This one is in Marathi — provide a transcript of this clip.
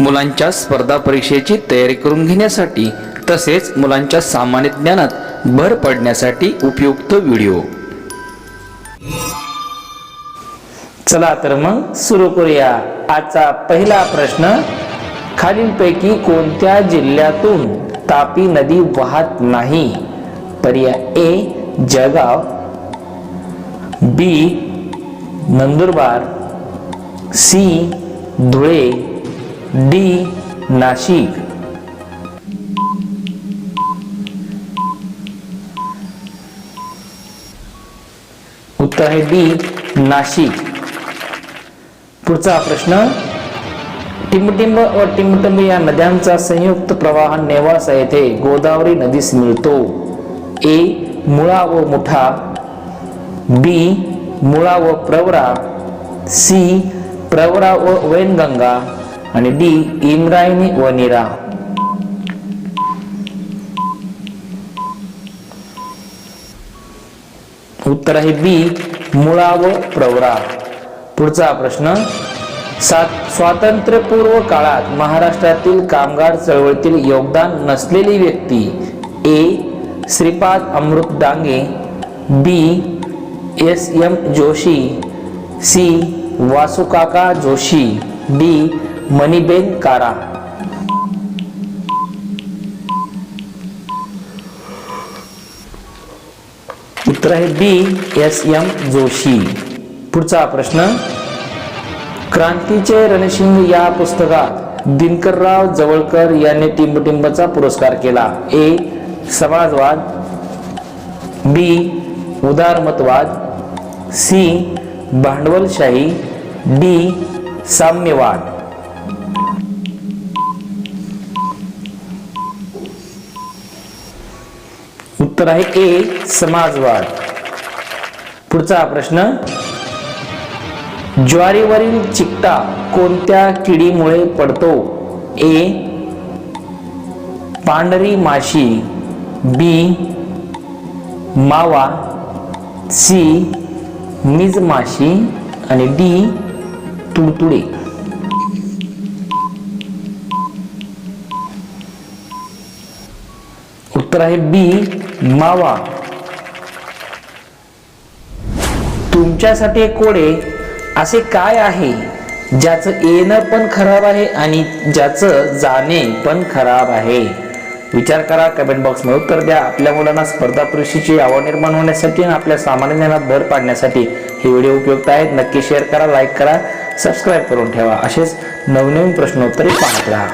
मुलांच्या स्पर्धा परीक्षेची तयारी करून घेण्यासाठी तसेच मुलांच्या सामान्य ज्ञानात भर पडण्यासाठी उपयुक्त व्हिडिओ. चला तर मग सुरू करूया. आजचा पहिला प्रश्न खालीलपैकी कोणत्या जिल्ह्यातून तापी नदी वाहत नाही? पर्याय A Jalgaon. B Nandurbar. C Dhule. D Nashik. उत्तर आहे डी नाशिक. पुढचा प्रश्न टिंबटिंब व टिंबटिंब या नद्यांचा संयुक्त प्रवाह नेवासा येथे गोदावरी नदीस मिळतो. ए मुळा व मुठा बी मुळा व प्रवरा सी प्रवरा व वैनगंगा आणि डी इंद्रायणी व निरा. उत्तर आहे बी मुळा व प्रवरा. पुढचा प्रश्न सात स्वातंत्र्यपूर्व काळात महाराष्ट्रातील कामगार चळवळीतील योगदान नसलेली व्यक्ती A Shripad Amrit Dange B S M Joshi C Vasukaka Joshi D Maniben Kara. उत्तर आहे बी एस एम जोशी. पुढचा प्रश्न क्रांतीचे रणशिंग या पुस्तकात दिनकरराव जवळकर यांनी टिंबटिंबचा पुरस्कार केला. ए समाजवाद. बी उदारमतवाद. सी भांडवलशाही. डी साम्यवाद. उत्तर आहे ए समाजवाद. पुढचा प्रश्न. ज्वारीवरील चिकटा कोणत्या किडीमुळे पडतो? ए पांढरी माशी. बी मावा. सी मिज माशी. आणि डी तुडतुडे. उत्तर आहे बी मावा. तुमच्यासाठी कोडे. असे काय आहे? ज्याचं येणं पण खराब आहे आणि ज्याचं जाणे पण खराब आहे. विचार करा कमेंट बॉक्समध्ये उत्तर द्या. आपल्या मुलांना स्पर्धा परीक्षेची आवड निर्माण होण्यासाठी आणि आपल्या सामान्य ज्ञानात भर पाडण्यासाठी हे व्हिडिओ उपयुक्त आहेत. नक्की शेअर करा लाईक करा सबस्क्राईब करून ठेवा. असेच नवनवीन प्रश्नोत्तरे पाहत राहा.